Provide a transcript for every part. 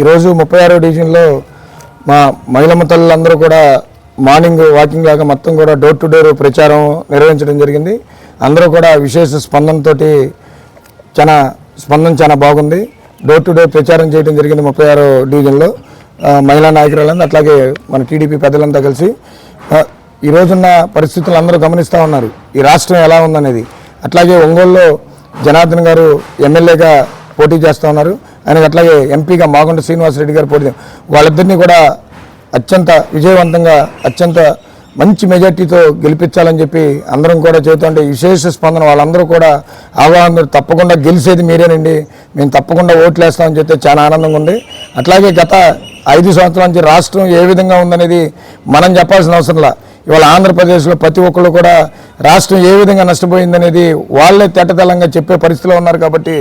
ఈరోజు ముప్పై ఆరో డివిజన్లో మా మహిళమ్మ తల్లులందరూ కూడా మార్నింగ్ వాకింగ్ లాగా మొత్తం కూడా డోర్ టు డోర్ ప్రచారం నిర్వహించడం జరిగింది. అందరూ కూడా విశేష స్పందనతో చాలా స్పందన చాలా బాగుంది. డోర్ టు డోర్ ప్రచారం చేయడం జరిగింది ముప్పై ఆరో డివిజన్లో. మహిళా నాయకురాలందరూ అట్లాగే మన టీడీపీ పెద్దలంతా కలిసి. ఈ రోజున్న పరిస్థితులు అందరూ గమనిస్తూ ఉన్నారు. ఈ రాష్ట్రం ఎలా ఉందనేది. అట్లాగే ఒంగోలులో జనార్దన్ గారు ఎమ్మెల్యేగా పోటీ చేస్తూ ఉన్నారు. ఆయనకు అట్లాగే ఎంపీగా మాగుంట శ్రీనివాసరెడ్డి గారు పోటీ వాళ్ళిద్దరినీ కూడా అత్యంత విజయవంతంగా అత్యంత మంచి మెజార్టీతో గెలిపించాలని చెప్పి అందరం కూడా చేస్తుంటే విశేష స్పందన వాళ్ళందరూ కూడా అవగాహన తప్పకుండా గెలిచేది మీరేనండి. మేము తప్పకుండా ఓట్లు వేస్తామని చెప్తే చాలా ఆనందంగా ఉంది. అట్లాగే గత ఐదు సంవత్సరాల నుంచి రాష్ట్రం ఏ విధంగా ఉందనేది మనం చెప్పాల్సిన అవసరంలా ఇవాళ ఆంధ్రప్రదేశ్లో ప్రతి ఒక్కళ్ళు కూడా రాష్ట్రం ఏ విధంగా నష్టపోయిందనేది వాళ్ళే తెట్టతలంగా చెప్పే పరిస్థితిలో ఉన్నారు కాబట్టి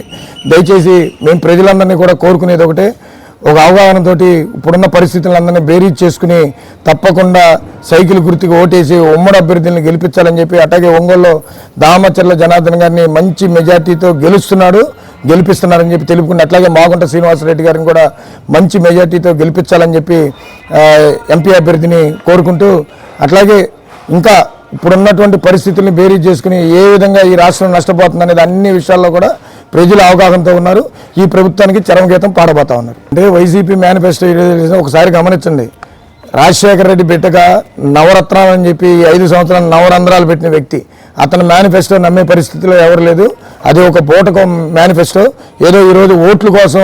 దయచేసి మేము ప్రజలందరినీ కూడా కోరుకునేది ఒకటే. ఒక అవగాహనతోటి ఇప్పుడున్న పరిస్థితులందరినీ బేరీజ్ చేసుకుని తప్పకుండా సైకిల్ గుర్తుకు ఓటేసి ఉమ్మడి అభ్యర్థులను గెలిపించాలని చెప్పి అట్లాగే ఒంగోలులో దామచర్ల జనార్దన్ గారిని మంచి మెజార్టీతో గెలుస్తున్నాడు. గెలిపిస్తున్నారని చెప్పి తెలుపుకుని అట్లాగే మాగుంట శ్రీనివాసరెడ్డి గారిని కూడా మంచి మెజార్టీతో గెలిపించాలని చెప్పి ఎంపీ అభ్యర్థిని కోరుకుంటూ అట్లాగే ఇంకా ఇప్పుడున్నటువంటి పరిస్థితుల్ని బేరీజ్ చేసుకుని ఏ విధంగా ఈ రాష్ట్రం నష్టపోతుంది అనేది అన్ని విషయాల్లో కూడా ప్రజలు అవగాహనతో ఉన్నారు. ఈ ప్రభుత్వానికి చరమగీతం పాడబోతా ఉన్నారు. అంటే వైసీపీ మేనిఫెస్టో ఒకసారి గమనించండి. రాజశేఖర రెడ్డి బిడ్డగా నవరత్నాలు అని చెప్పి ఐదు సంవత్సరాలు నవరంధ్రాలు పెట్టిన వ్యక్తి. అతను మేనిఫెస్టో నమ్మే పరిస్థితిలో ఎవరు లేదు. అది ఒక పూటకం మేనిఫెస్టో. ఏదో ఈరోజు ఓట్ల కోసం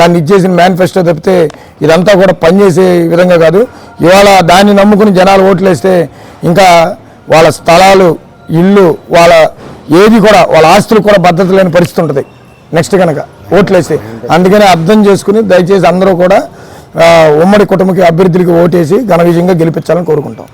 దాన్ని ఇచ్చేసిన మేనిఫెస్టో తప్పితే ఇదంతా కూడా పనిచేసే విధంగా కాదు. ఇవాళ దాన్ని నమ్ముకుని జనాలు ఓట్లు వేస్తే ఇంకా వాళ్ళ స్థలాలు ఇల్లు వాళ్ళ ఏది కూడా వాళ్ళ ఆస్తులు కూడా భద్రత లేని పరిస్థితి ఉంటుంది. నెక్స్ట్ కనుక ఓట్లు వేస్తే అందుకని అర్థం చేసుకుని దయచేసి అందరూ కూడా ఉమ్మడి కుటుంబకి అభ్యర్థులకి ఓటేసి ఘన విజయంగా గెలిపించాలని కోరుకుంటాం.